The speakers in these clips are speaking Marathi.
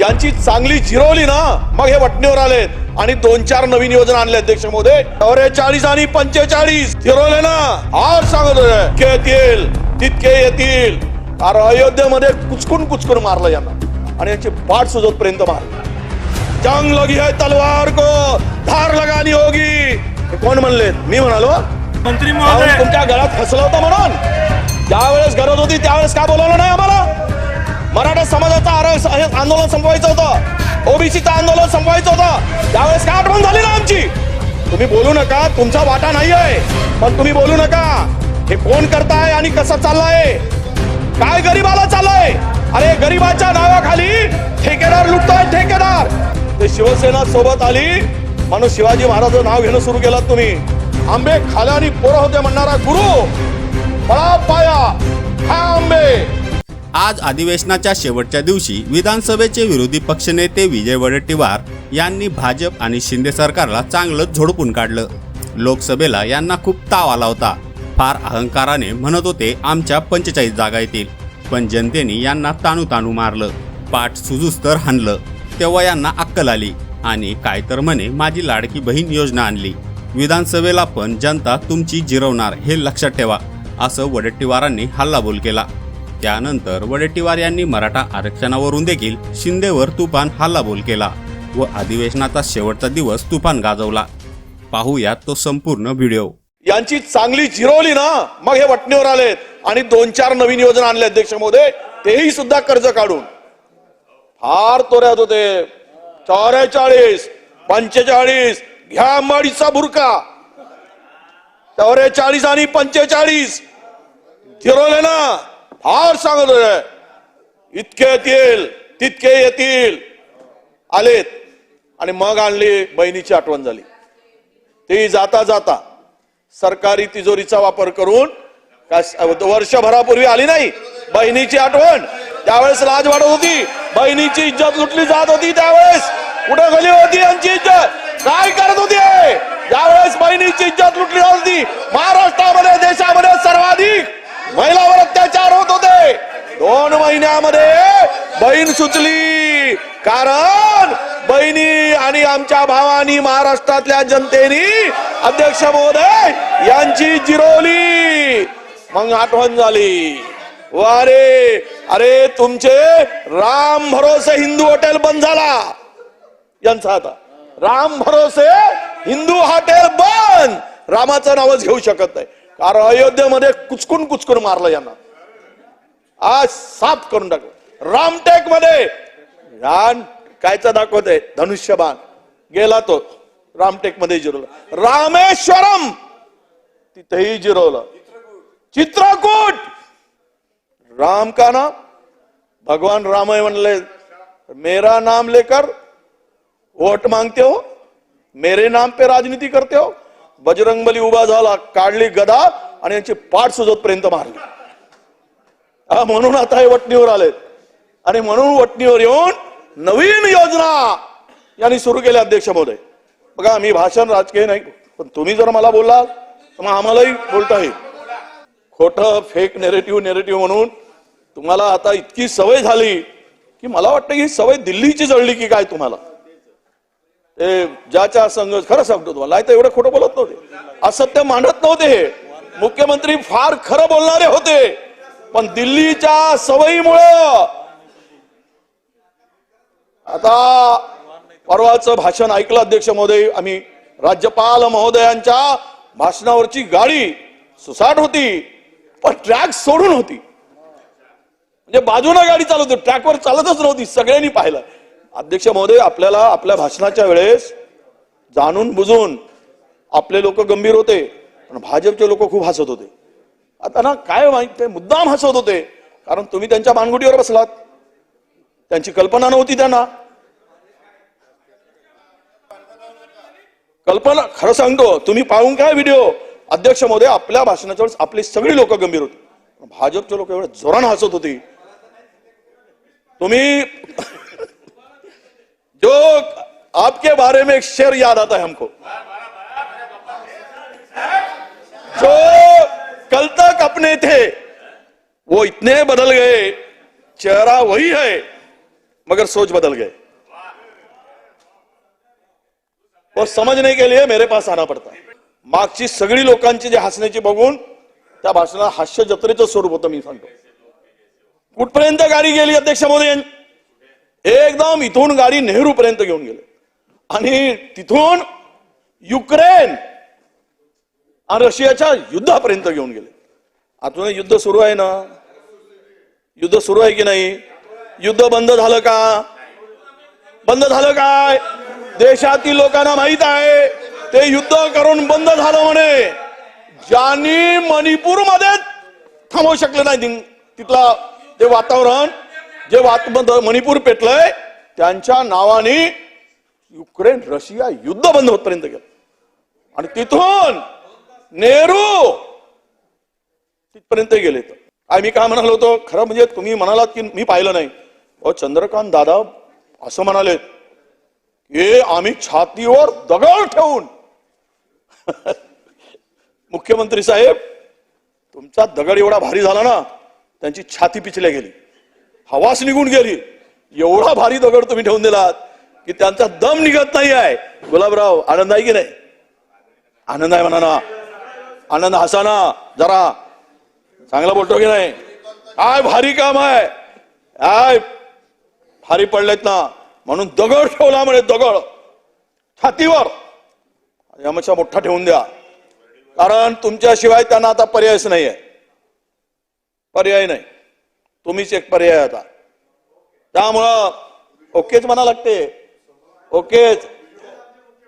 यांची चांगली जिरवली ना मग हे वटणीवर आले. आणि दोन चार नवीन योजना आणले अध्यक्ष मोदय चाळीस आणि पंचेचाळीस. जिरवले ना आज सांगत होते येतील तितके येतील. अरे अयोध्येमध्ये कुचकून कुचकून मारलं यांना. आणि यांची पाठ सुजत पर्यंत मारलं. जंग लगी है तलवार को धार लगानी होगी. कोण म्हणले? मी म्हणालो मंत्री तुमच्या गळ्यात फसलं होतं म्हणून. ज्यावेळेस गरज होती त्यावेळेस का बोलवलं नाही आम्हाला? मराठा समाजाचं आरक्षण आंदोलन संपवायचं होतं. ओबीसीचं आंदोलन संपवायचं होतं. त्यावेळेस काय आठवण झाली ना आमची. तुम्ही बोलू नका तुमचा वाटा नाही आहे पण तुम्ही बोलू नका. हे कोण करताय आणि कसं चाललंय? काय गरीबाला चाललंय? अरे गरीबाच्या नावाखाली ठेकेदार लुटतोय ठेकेदार. ते शिवसेना सोबत आली. म्हणून शिवाजी महाराजांचं नाव घेणं सुरू केलं तुम्ही. आंबे खाल्या आणि पोरं होते म्हणणारा गुरु. पळा पाया खा आंबे. आज अधिवेशनाच्या शेवटच्या दिवशी विधानसभेचे विरोधी पक्षनेते विजय वडेट्टीवार यांनी भाजप आणि शिंदे सरकारला चांगलंच झोडपून काढलं. लोकसभेला यांना खूप ताव आला होता. फार अहंकाराने म्हणत होते आमच्या पंचेचाळीस जागा येतील. पण जनतेने यांना ताणू ताणू मारलं. पाठ सुजूस तर हाणलं. तेव्हा यांना अक्कल आली आणि काय तर म्हणे माझी लाडकी बहीण योजना आणली. विधानसभेला पण जनता तुमची जिरवणार हे लक्षात ठेवा असं वडेट्टीवारांनी हल्लाबोल केला. त्यानंतर वडेट्टीवार यांनी मराठा आरक्षणावरून देखील शिंदेवर तुफान हल्लाबोल केला व अधिवेशनाचा शेवटचा दिवस तुफान गाजवला. पाहूयात तो संपूर्ण व्हिडिओ. यांची चांगली जिरवली ना मग हे वटणीवर आले. आणि दोन चार नवीन योजना आणले अध्यक्ष मोदे तेही सुद्धा कर्ज काढून. फार तोऱ्यात होते. चौवेचाळीस पंचेचाळीस घ्या अंबाडीचा बुरका चौवेचाळीस आणि पंचेचाळीस. जिरवले ना. फार सांगत होते इतके येतील तितके येतील. आलेत. आणि मग आणली बहिणीची आठवण झाली. ती जाता जाता सरकारी तिजोरीचा वापर करून वर्षभरापूर्वी आली नाही. बहिणीची आठवण. त्यावेळेस लाज वाढत होती. बहिणीची इज्जत लुटली जात होती त्यावेळेस. कुठे गेली होती यांची इज्जत? काय करत होती? ज्यावेळेस बहिणीची इज्जत लुटली जात होती महाराष्ट्रामध्ये देशामध्ये सर्वाधिक महिलावर अत्याचार होत होते. दोन महिन्यामध्ये बहीण सुचली. कारण बहिणी आणि आमच्या भावानी महाराष्ट्रातल्या जनतेनी अध्यक्ष महोदय यांची जिरवली. मग आठवण झाली. वारे अरे तुमचे राम भरोसे हिंदू हॉटेल बंद झाला. यांचा आता. राम भरोसे हिंदू हॉटेल बंद. रामाचं नावच घेऊ शकत नाही. कारण अयोध्येमध्ये कुचकून कुचकून मारलं यांना. आज साफ करून टाकलं. रामटेकमध्ये रान कायचा दाखवत आहे? धनुष्यबाण. गेला तो रामटेकमध्ये जिरवलं. रामेश्वरम! तिथेही जिरवलं. चित्रकूट! राम का ना? भगवान राम म्हणले मेरा नाम लेकर वोट मागते हो. मेरे नाम पे राजनीती करते हो. बजरंगबली उभा झाला काढली गदा आणि यांची पाठ सुजतपर्यंत मारली. हा, म्हणून आता हे वटणीवर आलेत. आणि म्हणून वटणीवर येऊन नवीन योजना यांनी सुरू केल्या अध्यक्ष महोदय. बघा मी भाषण राजकीय नाही पण तुम्ही जर मला बोललात तर मग आम्हालाही बोलता येईल. खोटं फेक नेरेटिव्ह नेरेटिव्ह म्हणून तुम्हाला आता इतकी सवय झाली की मला वाटतं की ही सवय दिल्लीची जळली की काय तुम्हाला? ज्याच्या संघ खरं सांगतो तुम्हाला नाही तर एवढं खोटं बोलत नव्हते. असत्य मांडत नव्हते हे. मुख्यमंत्री फार खरं बोलणारे होते. पण दिल्लीच्या सवयीमुळं आता परवाचं भाषण ऐकलं अध्यक्ष महोदय आम्ही राज्यपाल महोदयांच्या भाषणावरची गाडी सुसाट होती पण ट्रॅक सोडून होती. म्हणजे बाजूला गाडी चालवते ट्रॅकवर चालतच नव्हती सगळ्यांनी पाहिलं. अध्यक्ष महोदय आपल्याला आपल्या भाषणाच्या वेळेस जाणून बुजून आपले लोक गंभीर होते पण भाजपचे लोक खूप हसत होते. आता ना काय माहीत ते मुद्दाम हसत होते कारण तुम्ही त्यांच्या मानगुटीवर बसलात. त्यांची कल्पना नव्हती त्यांना. कल्पना खरं सांगतो तुम्ही पाहून काय व्हिडिओ. अध्यक्ष महोदय आपल्या भाषणाच्या वेळेस आपली सगळी लोक गंभीर होती. भाजपचे लोक एवढे जोरान हसत होती. तुम्ही जो आपके बारे में एक शेर याद आता है हमको। जो कल तक अपने थे, वो इतने बदल गए, चेहरा वही है, मगर सोच बदल गए। और समजने के लिए मेरे पास आना पडता मागची सगळी लोकांची जे हसण्याची बघून, त्या भाषणाला हास्य जत्रेचं स्वरूप होतं मी सांगतो। कुठपर्यंत गाडी गेली अध्यक्ष मोदी एकदम इथून गाडी नेहरू पर्यंत घेऊन गेले. आणि तिथून युक्रेन आणि रशियाच्या युद्धापर्यंत घेऊन गेले. अजून युद्ध सुरू आहे ना? युद्ध सुरू आहे की नाही? युद्ध बंद झालं का? बंद झालं काय? देशातील लोकांना माहीत आहे ते युद्ध करून बंद झालं म्हणे. ज्यांनी मणिपूरमध्ये थांबवू शकले नाही तिथलं तिथला ते वातावरण जे वात मणिपूर पेटलंय त्यांच्या नावाने युक्रेन रशिया युद्ध बंद होतपर्यंत गेलं. आणि तिथून नेहरू तिथपर्यंत गेले तर. काय मी काय म्हणालो होतो? खरं म्हणजे तुम्ही म्हणालात की मी पाहिलं नाही. अ चंद्रकांत दादा असं म्हणाले हे आम्ही छातीवर दगड ठेवून मुख्यमंत्री साहेब तुमचा दगड एवढा भारी झाला ना त्यांची छाती पिचल्या गेली. हवास निघून गेली. एवढा भारी दगड तुम्ही ठेवून दिलात की त्यांचा दम निघत नाही आहे. गुलाबराव आनंद आहे की नाही? आनंद आहे म्हणा ना आनंद हसाना. जरा चांगला बोलतो की नाही? काय भारी काम आहे. आय भारी पडलेत ना. म्हणून दगड ठेवला म्हणे दगड. छातीवर. यापेक्षा मोठा ठेवून द्या. कारण तुमच्याशिवाय त्यांना आता पर्यायच नाही आहे पर्याय नाही. तुम्हीच एक पर्याय आता. त्यामुळं ओकेच म्हणा लागते. ओकेच.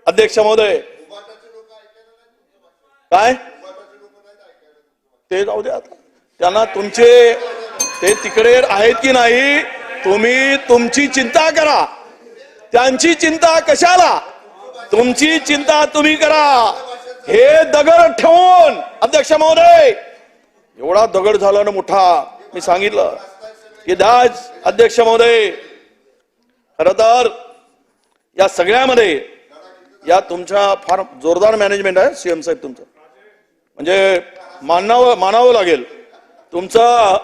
अध्यक्ष महोदय. काय? ते जाऊ द्या आता. त्यांना तुमचे ते तिकडे आहेत की नाही तुम्ही तुमची चिंता करा. त्यांची चिंता कशाला? तुमची चिंता तुम्ही करा. हे दगड ठेवून अध्यक्ष महोदय. एवढा दगड झाला ना मोठा. मी सांगितलं की दाज अध्यक्ष महोदय खर तर या सगळ्यामध्ये या तुमच्या फार जोरदार मॅनेजमेंट आहे सीएम साहेब तुमचं. म्हणजे मानावं मानावं लागेल. तुमचं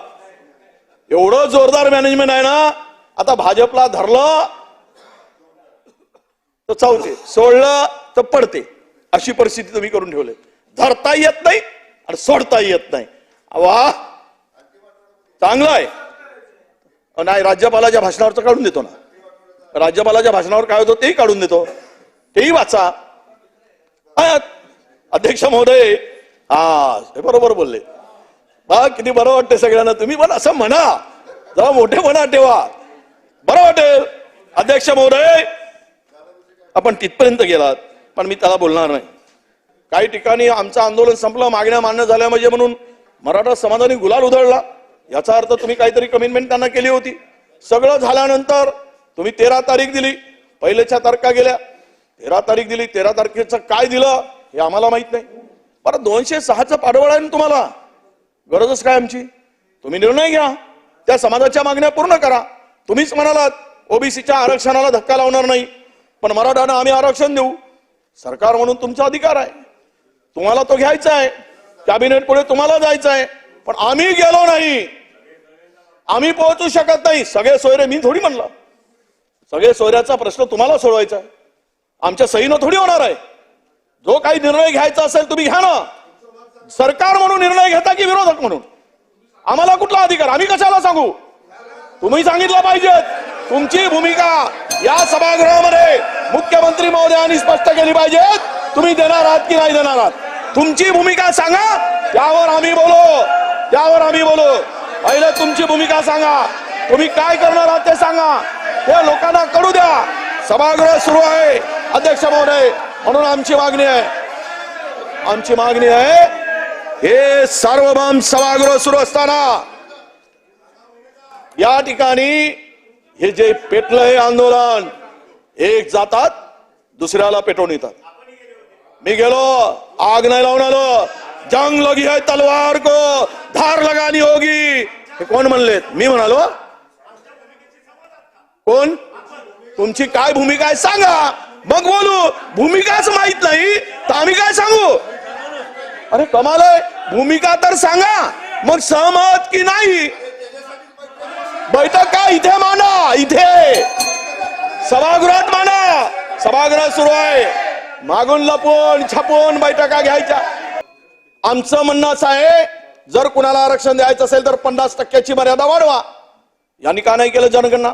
एवढं जोरदार मॅनेजमेंट आहे ना आता भाजपला धरलं तर चावते. सोडलं तर पडते. अशी परिस्थिती तुम्ही करून ठेवले. धरता येत नाही आणि सोडता येत नाही. वा चांगलं आहे. नाही राज्यपालाच्या भाषणावरचं काढून देतो ना. राज्यपालाच्या भाषणावर काय होतं तेही काढून देतो. तेही वाचा. अध्यक्ष महोदय हा हे बरोबर बोलले. हा किती बरं वाटते सगळ्यांना. तुम्ही पण असं म्हणा. जरा म्हणा ठेवा. बरं वाटेल. अध्यक्ष महोदय आपण तिथपर्यंत गेलात पण मी त्याला बोलणार नाही. काही ठिकाणी आमचं आंदोलन संपलं मागण्या मान्य झाल्या म्हणजे म्हणून मराठा समाजाने गुलाल उधळला. याचा अर्थ तुम्ही काहीतरी कमिटमेंट त्यांना केली होती. सगळं झाल्यानंतर तुम्ही तेरा तारीख दिली. पहिल्याच्या तारखा गेल्या. तेरा तारीख दिली. तेरा तारखेचं काय दिलं हे आम्हाला माहीत नाही. परत दोनशे सहाचं पाठबळ आहे ना तुम्हाला? गरजच काय आमची? तुम्ही निर्णय घ्या. त्या समाजाच्या मागण्या पूर्ण करा. तुम्हीच म्हणालात ओबीसीच्या आरक्षणाला धक्का लावणार नाही. पण मराठांना आम्ही आरक्षण देऊ. सरकार म्हणून तुमचा अधिकार आहे. तुम्हाला तो घ्यायचा आहे. कॅबिनेट पुढे तुम्हाला जायचं आहे. पण आम्ही गेलो नाही. आम्ही पोहोचू शकत नाही. सगळे सोयरे मी थोडी म्हणलं. सगळे सोयऱ्याचा प्रश्न तुम्हाला सोडवायचा आहे. आमच्या सहीनं थोडी होणार आहे. जो काही निर्णय घ्यायचा असेल तुम्ही घ्या ना. सरकार म्हणून निर्णय घेता की विरोधक म्हणून? आम्हाला कुठला अधिकार? आम्ही कशाला सांगू? तुम्ही सांगितलं पाहिजे. तुमची भूमिका या सभागृहामध्ये मुख्यमंत्री महोदयांनी स्पष्ट केली पाहिजे. तुम्ही देणार आहात की नाही देणार आहात? तुमची भूमिका सांगा. त्यावर आम्ही बोलो. त्यावर आम्ही बोलू. पहिलं तुमची भूमिका सांगा. तुम्ही काय करणार आहात ते सांगा. हे लोकांना कळू द्या. सभागृह सुरू आहे. अध्यक्ष महोदय म्हणून आमची मागणी आहे. आमची मागणी आहे हे सार्वभौम सभागृह सुरू असताना या ठिकाणी हे जे पेटलंय आंदोलन एक जातात दुसऱ्याला पेटवून येतात. मी गेलो आग नाही लावून आलो. जंग लगी है तलवार को। धार लगानी होगी। हे कोण म्हणलेत मी म्हणालो कोण तुमची काय भूमिका आहे सांगा। मग बोलू भूमिकाच माहीत नाही तर आम्ही काय सांगू? अरे कमाल आहे. भूमिका तर सांगा. मग सहमत की नाही? बैठक का इथे माना? इथे. सभागृहात माना. सभागृह सुरू आहे. मागून लपून छपून बैठका घ्यायच्या. आमचं म्हणणं असं आहे जर कुणाला आरक्षण द्यायचं असेल तर पन्नास टक्क्याची मर्यादा वाढवा. यांनी का नाही केलं जनगणना?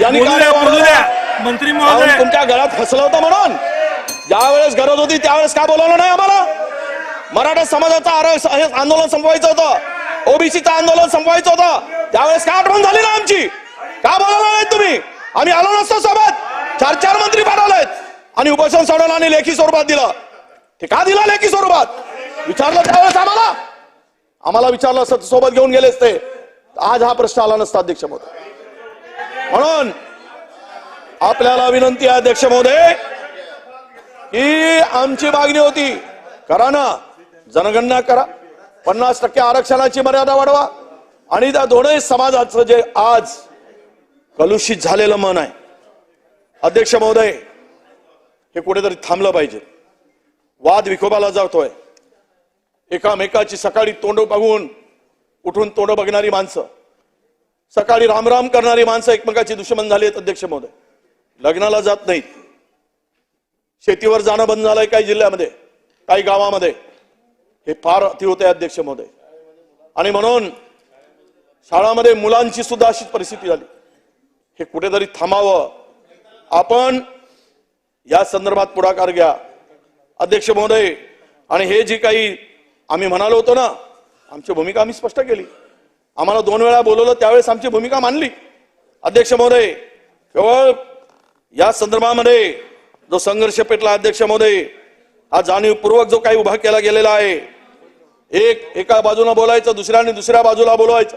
यांनी का नाही वाढवलं? मंत्री महोदय. तुमच्या घरात फसलं होतं म्हणून. ज्या वेळेस गरज होती त्यावेळेस का बोलवलं नाही आम्हाला? मराठा समाजाचं हे आंदोलन संपवायचं होतं. ओबीसीचं आंदोलन संपवायचं होतं. त्यावेळेस काय आठवण झाली ना आमची? का बोलवलं नाही तुम्ही? आम्ही आलो नसतो सोबत. चार चार मंत्री पाठवलेत. आणि उपोषण सोडवलं आणि लेखी स्वरूपात दिलं. ते का दिलं लेखी स्वरूपात? विचारलं त्यावेळेस आम्हाला? आम्हाला विचारलं असतं सोबत घेऊन गेले असते आज हा प्रश्न आला नसता अध्यक्ष महोदय. म्हणून आपल्याला विनंती आहे अध्यक्ष महोदय की आमची मागणी होती करा ना. जनगणना करा. पन्नास टक्के आरक्षणाची मर्यादा वाढवा. आणि त्या दोनही समाजाचं जे आज कलुषित झालेलं मन आहे. अध्यक्ष महोदय हे कुठेतरी थांबलं पाहिजे. वाद विकोबाला जातोय. एकामेकाची सकाळी तोंड बघून उठून तोंड बघणारी माणसं. सकाळी रामराम करणारी माणसं एकमेकाची दुश्मन झाली आहेत अध्यक्ष महोदय. लग्नाला जात नाहीत. शेतीवर जाणं बंद झालंय काही जिल्ह्यामध्ये काही गावामध्ये. हे फार अति होते अध्यक्ष महोदय. आणि म्हणून शाळामध्ये मुलांची सुद्धा अशीच परिस्थिती झाली. हे कुठेतरी थांबावं. आपण या संदर्भात पुढाकार घ्या. अध्यक्ष महोदय आणि हे जी काही आम्ही म्हणालो होतो ना आमची भूमिका आम्ही स्पष्ट केली. आम्हाला दोन वेळा बोलवलं त्यावेळेस आमची भूमिका मांडली अध्यक्ष महोदय केवळ या संदर्भामध्ये जो संघर्ष पेटला अध्यक्ष महोदय हा जाणीवपूर्वक जो काही उभा केला गेलेला आहे एक एका बाजूला बोलायचं दुसऱ्याने दुसऱ्या बाजूला बोलवायचं.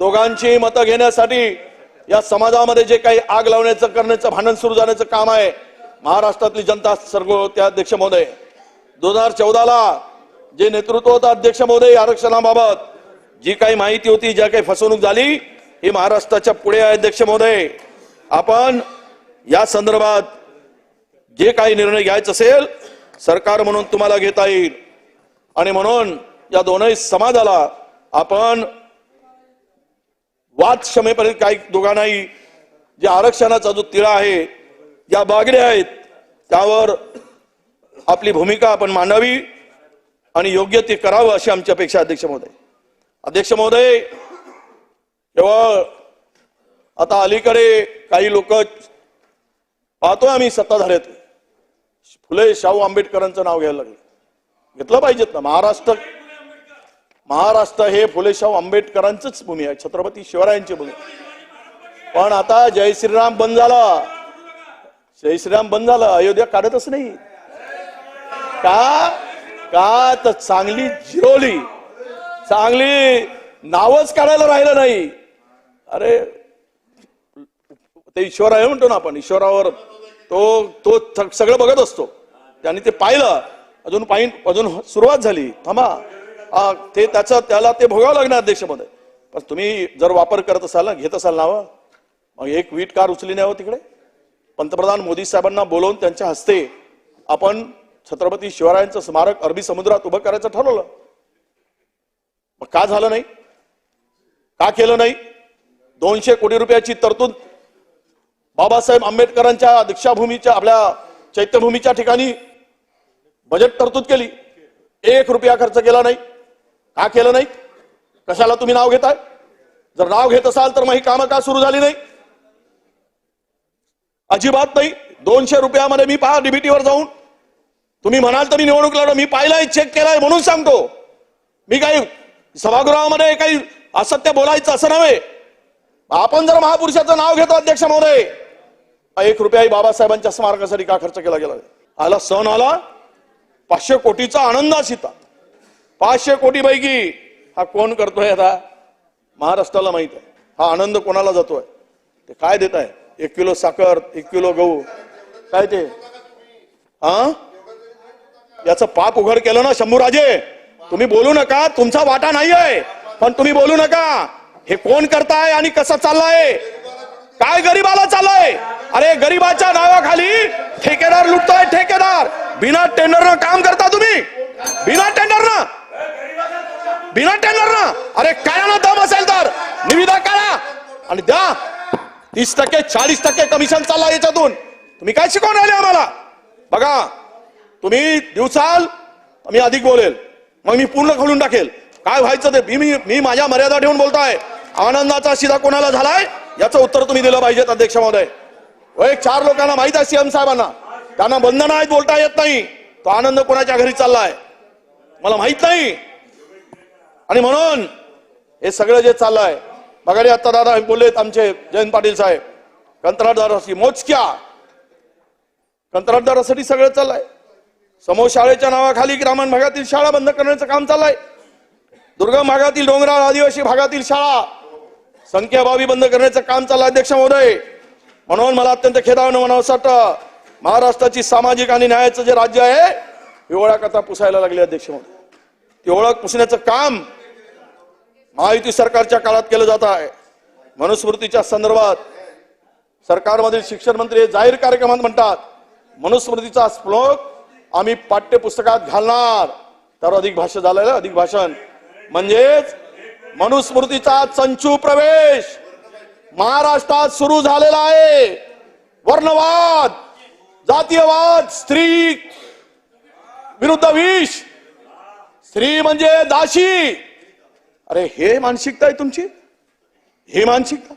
दोघांची मतं घेण्यासाठी या समाजामध्ये जे काही आग लावण्याचं करण्याचं भांडण सुरू जाण्याचं काम आहे महाराष्ट्रातली जनता सर्व त्या अध्यक्ष महोदय दोन हजार चौदाला जे नेतृत्व होतं अध्यक्ष महोदय आरक्षणाबाबत जी काही माहिती होती ज्या काही फसवणूक झाली ही महाराष्ट्राच्या पुढे आहे अध्यक्ष महोदय. आपण या संदर्भात जे काही निर्णय घ्यायचा असेल सरकार म्हणून तुम्हाला घेता येईल. आणि म्हणून या दोनही समाजाला आपण वाद क्षमेपर्यंत काही दोघांनाही जे आरक्षणाचा जो तिळा आहे या बागड्या आहेत त्यावर आपली भूमिका आपण मांडावी आणि योग्य ते करावं अशी आमची अपेक्षा अध्यक्ष महोदय. अध्यक्ष महोदय केवळ आता अलीकडे काही लोक पाहतोय आम्ही सत्ताधाऱ्यात. फुले शाहू आंबेडकरांचं नाव घ्यायला लागले. घेतलं पाहिजेत ना महाराष्ट्र महाराष्ट्र हे फुले शाहू आंबेडकरांचीच भूमी आहे छत्रपती शिवरायांची भूमी. पण आता जय श्रीराम बंद झाला. जय श्रीराम बंद झालं. अयोध्या काढतच नाही. का? का? तर चांगली जिरोली. चांगली नावच काढायला राहिलं नाही. अरे ते ईश्वर आहे म्हणतो ना आपण. ईश्वरावर तो तो सगळं बघत असतो. त्याने ते पाहिलं. अजून पाहिन अजून सुरुवात झाली. थांबा. ते त्याचं त्याला ते भोगावं लागणार देशामध्ये. पण तुम्ही जर वापर करत असाल ना घेत असाल नावं मग एक वीट कार उचली नाही हो तिकडे. पंतप्रधान मोदी साहेबांना बोलवून त्यांच्या हस्ते आपण छत्रपती शिवरायांचं स्मारक अरबी समुद्रात उभं करायचं ठरवलं. मग का झालं नाही? का केलं नाही? दोनशे कोटी रुपयाची तरतूद बाबासाहेब आंबेडकरांच्या दीक्षाभूमीच्या आपल्या चैत्यभूमीच्या ठिकाणी बजेट तरतूद केली. एक रुपया खर्च केला नाही. का केलं नाही? कशाला तुम्ही नाव घेताय? जर नाव घेत असाल तर मग ही कामं का सुरू झाली नाही? अजिबात नाही. दोनशे रुपयामध्ये मी पहा डीबीटीवर जाऊन. तुम्ही म्हणाल तर मी निवडणूक लढव मी पाहिलाय चेक केलाय म्हणून सांगतो. मी काही सभागृहामध्ये काही असत्य बोलायचं असं नव्हे. आपण जर महापुरुषाचं नाव घेतो अध्यक्ष महोदय एक रुपयाही बाबासाहेबांच्या स्मारकासाठी का खर्च केला गेला आला सण आला पाचशे कोटीचा आनंद असिता. पाचशे कोटी पैकी हा कोण करतोय आता? महाराष्ट्राला माहीत आहे. हा आनंद कोणाला जातोय? ते काय देत आहे एक किलो साखर एक किलो गहू. काय ते? हा याचं पाप उघड केलं ना शंभूराजे. तुम्ही बोलू नका तुमचा वाटा नाही आहे पण तुम्ही बोलू नका. हे कोण करताय आणि कसं चाललंय? काय गरीबाला चाललंय? अरे गरीबाच्या नावाखाली ठेकेदार लुटतोय ठेकेदार. बिना टेंडरनं काम करता तुम्ही. बिना टेंडरनं. बिना टेंडरनं. अरे काय ना दम असेल तर? निविदा काढा आणि द्या. तीस टक्के चाळीस टक्के कमिशन चालला याच्यातून. तुम्ही काय शिकवून राहिले आम्हाला? बघा तुम्ही दिवसाल मी अधिक बोलेल. मग मी पूर्ण खोलून टाकेल. काय व्हायचं ते? मी- मी मी माझ्या मर्यादा ठेवून बोलताय. आनंदाचा शिदा कोणाला झालाय? याचं उत्तर तुम्ही दिलं पाहिजेत अध्यक्ष महोदय. हो, एक चार लोकांना माहीत आहे सीएम साहेबांना. त्यांना बंधन आहेत बोलता येत नाही. तो आनंद कोणाच्या घरी चाललाय? मला माहीत नाही. आणि म्हणून हे सगळं जे चाललंय बघा आता दादा बोललेत आमचे जयंत पाटील साहेब. कंत्राटदारासाठी मोजक्या कंत्राटदारासाठी सगळं चाललंय. समोर शाळेच्या नावाखाली ग्रामीण भागातील शाळा बंद करण्याचं काम चाललंय. दुर्गम भागातील डोंगराळ आदिवासी भागातील शाळा संख्याभावी बंद करण्याचं काम चाललंय अध्यक्ष महोदय. म्हणून मला अत्यंत खेदावणं म्हणावं वाटतं महाराष्ट्राची सामाजिक आणि न्यायाचं जे राज्य आहे ही ओळख आता पुसायला लागली अध्यक्ष महोदय. ती ओळख पुसण्याचं काम महायुती सरकारच्या काळात केलं जात आहे. मनुस्मृतीच्या संदर्भात सरकारमधील शिक्षण मंत्री जाहीर कार्यक्रमात म्हणतात मनुस्मृतीचा श्लोक आम्ही पाठ्यपुस्तकात घालणार. तर अधिक भाषण झालेलं अधिक भाषण. म्हणजेच मनुस्मृतीचा चंचू प्रवेश महाराष्ट्रात सुरू झालेला आहे. वर्णवाद जातीयवाद स्त्री विरुद्ध विष. स्त्री म्हणजे दाशी अरे हे मानसिकता आहे तुमची? हे मानसिकता?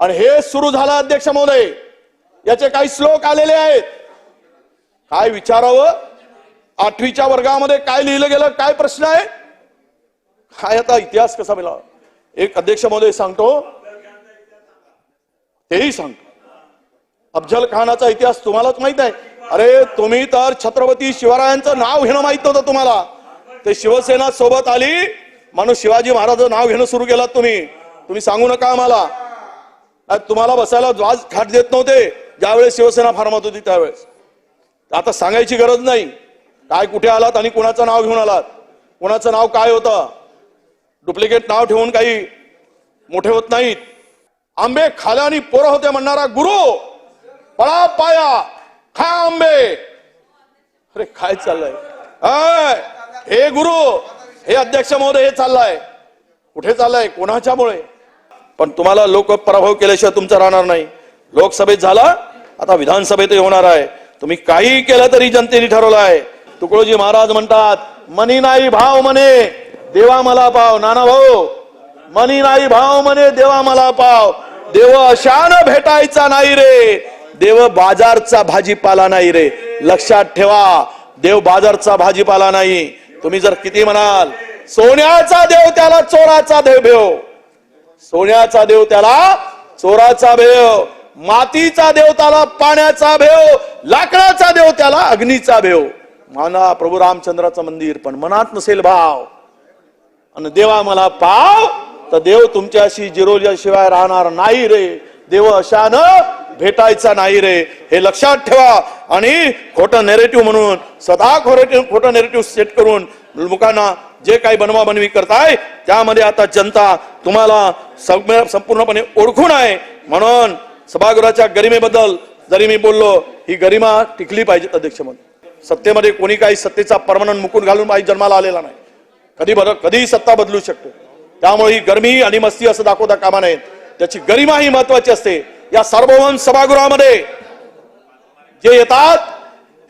आणि हे सुरू झालं अध्यक्ष महोदय. याचे काही श्लोक आलेले आहेत. काय विचारावं? आठवीच्या वर्गामध्ये काय लिहिलं गेलं? काय प्रश्न आहे? काय आता इतिहास कसा मिळावा? एक अध्यक्ष महोदय सांगतो. तेही सांगतो. अफजल खानाचा इतिहास तुम्हालाच माहीत आहे. अरे तुम्ही तर छत्रपती शिवरायांचं नाव घेणं माहीत नव्हतं तुम्हाला. ते शिवसेना सोबत आली. माणूस शिवाजी महाराज नाव घेणं सुरू केलं तुम्ही. तुम्ही सांगू नका आम्हाला. तुम्हाला बसायला वाज खाट देत नव्हते. ज्यावेळेस शिवसेना फार्मात होती त्यावेळेस. आता सांगायची गरज नाही. काय कुठे आलात आणि कुणाचं नाव घेऊन आलात? कुणाचं नाव काय होतं? डुप्लिकेट नाव ठेवून काही मोठे होत नाहीत. आंबे खाल्या आणि पोरं होते म्हणणारा गुरु पळा पाया खा आंबे. अरे काय चाललंय? हे गुरु हे अध्यक्ष महोदय हे चाललंय. कुठे चाललंय? कोणाच्यामुळे? पण तुम्हाला लोक पराभव केल्याशिवाय तुमचं राहणार नाही. लोकसभेत झाला आता विधानसभेतही होणार आहे. तुम्ही काही केलं तरी जनतेने ठरवलं आहे. तुकडोजी महाराज म्हणतात मनी नाही भाव म्हणे देवा मला पाव. नाना भाऊ मनी नाही भाव म्हणे देवा मला पाव. देव अशान भेटायचा नाही रे. देव बाजारचा भाजीपाला नाही रे. लक्षात ठेवा देव बाजारचा भाजीपाला नाही. तुम्ही जर किती म्हणाल सोन्याचा देव त्याला चोराचा देव भेव. सोन्याचा देव त्याला चोराचा भेव. मातीचा देव त्याला पाण्याचा भेव. लाकडाचा देव त्याला अग्नीचा भेव. माना प्रभू रामचंद्राचं मंदिर पण मनात नसेल भाव. आणि देवा मला पाव तर देव तुमच्याशी जिरोल्याशिवाय राहणार नाही रे. देव अशानं भेटायचा नाही रे. हे लक्षात ठेवा. आणि खोटं नेरेटिव्ह म्हणून सदा खोरेटिव्ह खोटं नेरेटिव्ह सेट करून लोकांना जे काही बनवाबनवी करताय त्यामध्ये आता जनता तुम्हाला संपूर्णपणे ओळखून आहे. म्हणून सभागृहाच्या गरिमेबद्दल जरी मी बोललो ही गरिमा टिकली पाहिजे अध्यक्ष म्हणून सत्तेमध्ये कोणी काही सत्तेचा परमनंट मुकुट घालून काही जन्माला आलेला नाही. कधी बरं कधीही सत्ता बदलू शकतो. त्यामुळे ही गरमी आणि मस्ती असं दाखवता कामा नये. त्याची गरिमा ही महत्वाची असते. या सार्वभौम सभागृहामध्ये जे येतात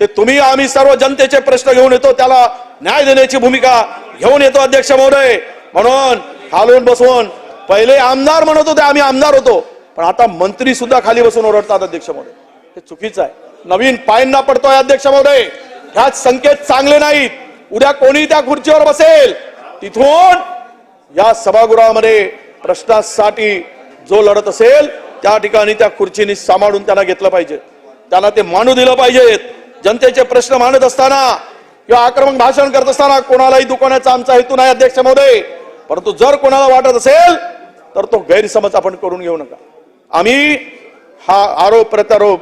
ते तुम्ही आम्ही सर्व जनतेचे प्रश्न घेऊन येतो त्याला न्याय देण्याची भूमिका घेऊन येतो अध्यक्ष महोदय. म्हणून खालून बसवून पहिले आमदार म्हणत होते आम्ही आमदार होतो. पण आता मंत्री सुद्धा खाली बसून ओरडतात अध्यक्ष महोदय. हे चुकीचं आहे. नवीन पायंना पडतोय अध्यक्ष महोदय. ह्याच संकेत चांगले नाहीत. उद्या कोणी त्या खुर्चीवर बसेल. तिथून या सभागृहामध्ये प्रश्नासाठी जो लढत असेल त्या ठिकाणी त्या खुर्चीने सांभाळून त्यांना घेतलं पाहिजे. त्यांना ते मानू दिलं पाहिजेत जनतेचे प्रश्न मांडत असताना किंवा आक्रमक भाषण करत असताना कोणालाही दुखवण्याचा आमचा हेतू नाही अध्यक्ष महोदय. परंतु जर कोणाला वाटत असेल तर तो गैरसमज आपण करून घेऊ नका. आम्ही हा आरोप प्रत्यारोप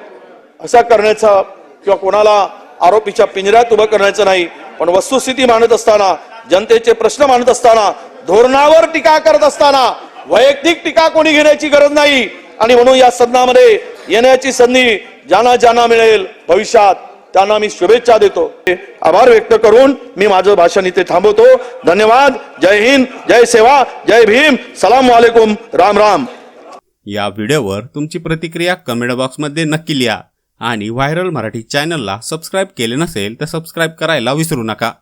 असा करण्याचा किंवा कोणाला आरोपीच्या पिंजऱ्यात उभं करण्याचं नाही पण वस्तुस्थिती मांडत असताना जनतेचे प्रश्न मांडत असताना धोरणावर टीका करत असताना वैयक्तिक टीका कोणी घेण्याची गरज नाही. आणि म्हणून या सदनामध्ये येण्याची संधी ज्यांना ज्यांना मिळेल. भविष्यात त्यांना मी शुभेच्छा देतो. आभार व्यक्त करून मी माझं भाषण इथे थांबवतो. धन्यवाद. जय हिंद. जय सेवा. जय भीम. सलाम वालेकुम. राम राम. या व्हिडिओवर तुमची प्रतिक्रिया कमेंट बॉक्समध्ये नक्की लिहा. आणि व्हायरल मराठी चॅनलला सबस्क्राईब केले नसेल तर सबस्क्राईब करायला विसरू नका.